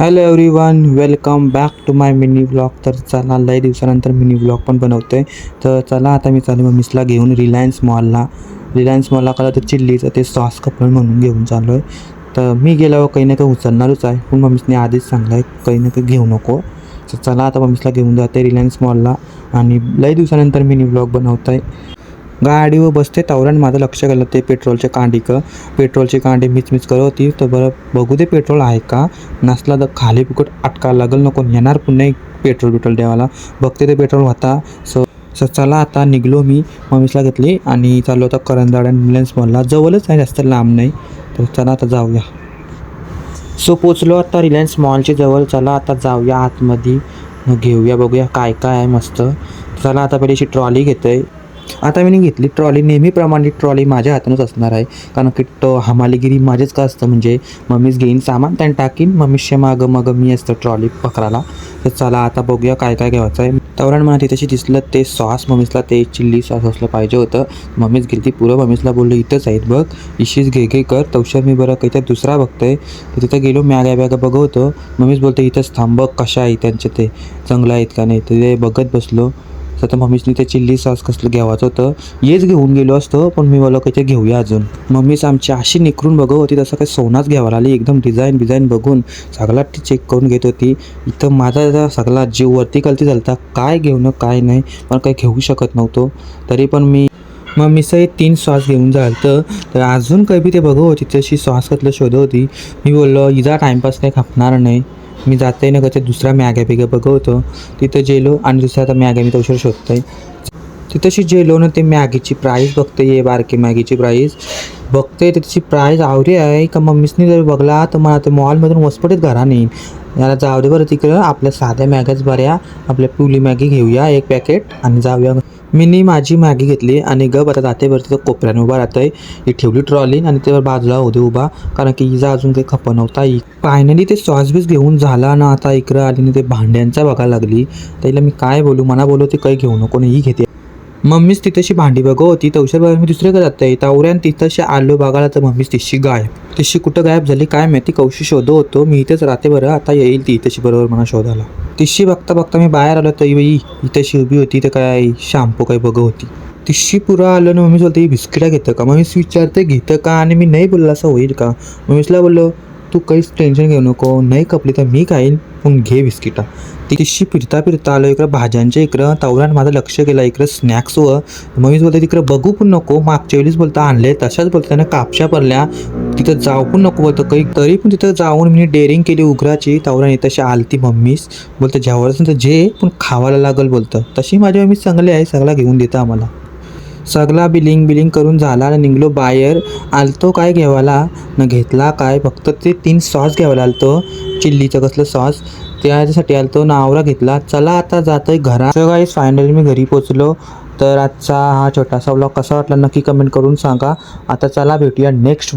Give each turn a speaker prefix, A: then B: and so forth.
A: Hello everyone welcome back to my mini blog तर चला लय दिवसानंतर मिनी ब्लॉग पण बनवतो आहे तर चला आता मी चालू मम्मीसला घेऊन रिलायन्स मॉलला रिलायन्स मॉलला कला तर चिल्लीचं ते सॉस कपल म्हणून घेऊन चाललो आहे तर मी गेल्यावर काही ना काही उचलणारच आहे. पण मम्मीसने आधीच सांगलं आहे काही ना काही घेऊ नको. तर चला आता मम्मीसला घेऊन जाते रिलायन्स मॉलला आणि लय दिवसानंतर मिनी ब्लॉग बनवत आहे गाडीवर बसते तावरण माझं लक्ष गेलं ते पेट्रोलचे कांडिकं पेट्रोलची कांडी मिच मिच करत होती. तर बरं बघू दे पेट्रोल आहे का? नसला तर खाली फुकट अटकायला लागेल नको येणार पुन्हा एक पेट्रोल बिट्रोल द्यावाला बघते ते पेट्रोल होता सो सो चला आता निघलो मी मम्मीसला घेतली आणि चाललो होता करंजाड ॲम्ब्युलन्स रिलायन्स मॉलला जवळच आहे जास्त लांब नाही. तर चला आता जाऊया. सो पोचलो आता रिलायन्स मॉलच्या जवळ. चला आता जाऊया आतमध्ये. मग घेऊया बघूया काय काय आहे मस्त. चला आता पहिली अशी ट्रॉली घेतोय. आता मी घेतली ट्रॉली. नेहमीप्रमाणे ट्रॉली माझ्या हातानंच असणार आहे. कारण की तो हमालीगिरी माझेच का असतं? म्हणजे मम्मीच घेईन सामान त्यानं टाकीन. मम्मीच्या मागं मग मी असतं ट्रॉली पकडायला. तर चला आता बघूया काय काय घ्यायचं आहे. तवरण मला तिथेशी दिसलं ते सॉस मम्मीसला ते चिल्ली सॉस असलं पाहिजे होतं. मम्मीच गेली ती पुरं मम्मीसला बोललो इथंच आहेत बघ. इशीच घे घे कर. तवशर मी बरं काही तर दुसरा बघतोय. तर तिथं गेलो मॅग्या बॅगा बघवतो मम्मीच बोलते इथंच थांब कशा आहे त्यांचे ते? चांगलं आहेत का नाही? ते बघत बसलो. तर आता मम्मीसनी ते चिल्ली सॉस कसलं घ्यावाचं होतं हेच घेऊन गेलो असतो पण मी मला काही ते घेऊया अजून. मम्मीच आमची अशी निखरून बघत होती तसं काही सोनाच घ्यावा लागली एकदम डिझाईन बिझाईन बघून सगळा ती चेक करून घेत होती. इथं माझा सगळा जीव वरती कलती झालता काय घेऊन काय नाही पण काही घेऊ शकत नव्हतो. तरी पण मी मग मिसळ तीन सॉस घेऊन झालं तर अजून काही बी ते बघत होती तशी सॉस कसलं शोधत होती. मी बोललो इजा टाईमपास काही खपणार नाही. मी जाते ना कसं दुसरा मॅग्या बिग्या बघवतो. तिथं जेलो आणि दुसरा आता मॅग्या मी तवशर शोधतोय. तिथंशी जेलो ना ते मॅगीची प्राईस बघते ये बारकी मॅगीची प्राईस बघते त्याची प्राईस आवरी आहे का मम्मीसनी जर बघला तर मला ते मॉलमधून वसपटीत घरा नाही याला जाऊ दे बरं तिकडं आपल्या साध्या मॅग्याच बऱ्या आपल्या पिवली मॅगी घेऊया एक पॅकेट आणि जाऊया. मीनी माझी मॅगी घेतली आणि गप आता जातेवरती तिथं कोपऱ्याने उभा राहतोय. ही ठेवली ट्रॉली आणि त्यावर बाजूला होते उभा. कारण की इजा अजून काही खप नव्हता. फायनली ते सॉस बीस घेऊन झाला ना आता इकडं आली ना ते भांड्यांचा बघायला लागली. त्याला मी काय बोलू? मना बोलू ते काही घेऊ नको ही घेते. मम्मीच तिथंशी भांडी बघ होती तवशर बघा मी दुसरीकडे जात आहे तावऱ्यान तिथंशी आलो बघायला तर मम्मीच तिशी गायब. तिशी कुठं गायब झाली काय माहिती? कौशी शोधो होतो. मी इथेच राहते बरं आता येईल ती तशी बरोबर मला शोधायला. तिशी बघता बघता मी बाहेर आलो तर बाई इथंशी उभी होती तर काय शॅम्पू काय बघ होती. तिशी पुरा आलं ना मम्मी बोलते ही बिस्किटा घेतं का? मम्मीच विचारते घेतं का? आणि मी नाही बोलला असं होईल का? मम्मीसला बोललो तू काहीच टेन्शन घेऊ नको. नाही कपली तर मी खाईन. पण घे बिस्किटा. तिशी फिरता फिरता आलो इकडं भाज्यांच्या इकडं. तवरान माझं लक्ष गेलं इकडं स्नॅक्सवर मम्मीच बोलते तिकडं बघू पण नको. मागच्या वेळीच बोलता आणले. तशाच बोलतो त्यानं कापशा पडल्या. तिथं जाऊ पण नको बोलतं काही. तरी पण तिथं जाऊन मी डेअरिंग केली उघराची. तवरान तशी आलती मम्मीच. बोलतं जेवायला तर जे पण खावायला लागल बोलतं. तशी माझी मम्मी चांगली आहे. सगळा घेऊन देतं आम्हाला. सगळा बिलिंग बिलिंग करून झाला आणि निघलो बाहेर. आलतो काय घ्यावाला न घेतला काय? फक्त ते तीन सॉस घ्यायला आलतो. चिल्लीचं कसलं सॉस? त्याच्यासाठी आलतो. नावरा घेतला. चला आता जातोय घरा काही फायनली मी घरी पोचलो. तर आजचा हा छोटासा ब्लॉग कसा वाटला नक्की कमेंट करून सांगा. आता चला भेटूया नेक्स्ट